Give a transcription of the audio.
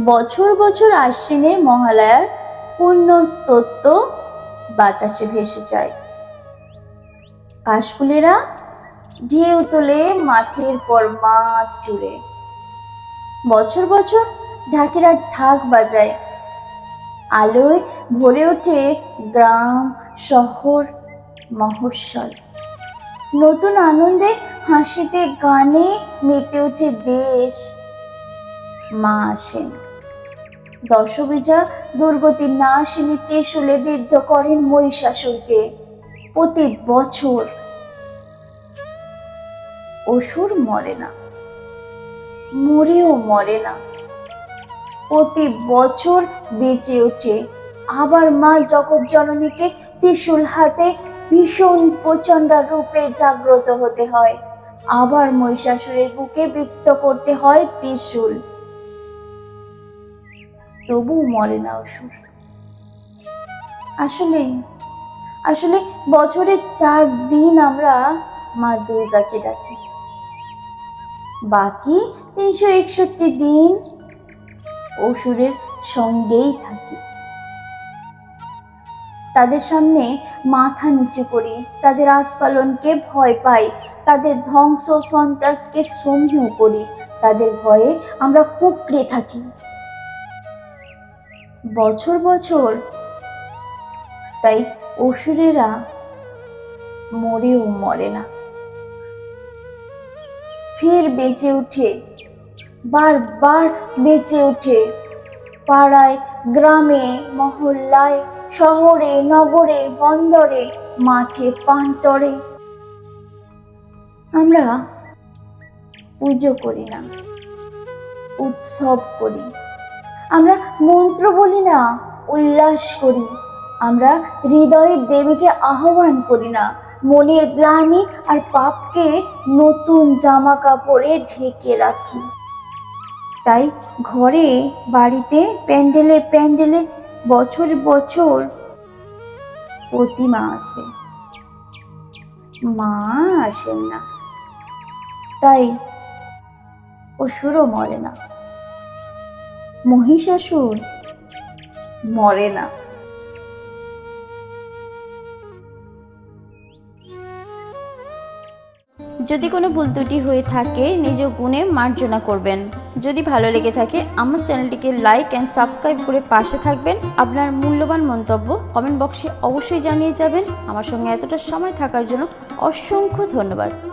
বছর বছর আশ্বিনের মহালয়ার পুণ্য স্তোত্র বাতাসে ভেসে যায়। কাশফুলেরা ঢেউ তোলে মাঠের পর মাঠ জুড়ে। বছর বছর ঢাকেরা ঢাক বাজায়। আলোয় ভরে ওঠে গ্রাম, শহর, মহোৎসব। নতুন আনন্দে হাসিতে গানে মেতে ওঠে দেশ। মা আসেন। দশবিজা দুর্গতির না আসেনি ত্রিশুলে বিদ্ধ করেন মহিষাসুরকে প্রতি বছর। অসুর মরে না, মরেও মরে না। প্রতি বছর বেঁচে ওঠে, আবার মা জগৎ জননীকে ত্রিশূল হাতে ভীষণ প্রচণ্ড রূপে জাগ্রত হতে হয়। আবার মহিষাসুরের বুকে বৃত্ত করতে হয় ত্রিশূল। তবু মরে না অসুর। আসলে আসলে বছরে চার দিন আমরা মা দুর্গাকে ডাকি। বাকি তিনশো একষট্টি দিন অসুরের সঙ্গেই থাকি। তাদের সামনে মাথা নিচু করি, তাদের আস্ফালনকে ভয় পাই, তাদের ধ্বংস সন্ত্রাসকে সমীহ করি, তাদের ভয়ে আমরা কুকড়ে থাকি। বছর বছর তাই অসুরেরা মরেও মরে না। ফের বেঁচে ওঠে, বারবার বেঁচে ওঠে পাড়ায়, গ্রামে, মহল্লায়, শহরে, নগরে, বন্দরে, মাঠে, প্রান্তরে। আমরা পুজো করি না, উৎসব করি। আমরা মন্ত্র বলি না, উল্লাস করি। আমরা হৃদয়ের দেবীকে আহ্বান করি না, মনের গ্লানি আর পাপকে নতুন জামা কাপড়ে ঢেকে রাখি। তাই ঘরে, বাড়িতে, প্যান্ডেলে প্যান্ডেলে বছর বছর প্রতিমা আসে। মা আসেন না। তাই অসুরও মরে না। মহিষাসুর? মরে না। যদি কোনো ভুল ত্রুটি হয়ে থাকে, নিজ গুণে মার্জনা করবেন। যদি ভালো লেগে থাকে, আমার চ্যানেলটিকে লাইক অ্যান্ড সাবস্ক্রাইব করে পাশে থাকবেন। আপনার মূল্যবান মন্তব্য কমেন্ট বক্সে অবশ্যই জানিয়ে যাবেন। আমার সঙ্গে এতটা সময় থাকার জন্য অসংখ্য ধন্যবাদ।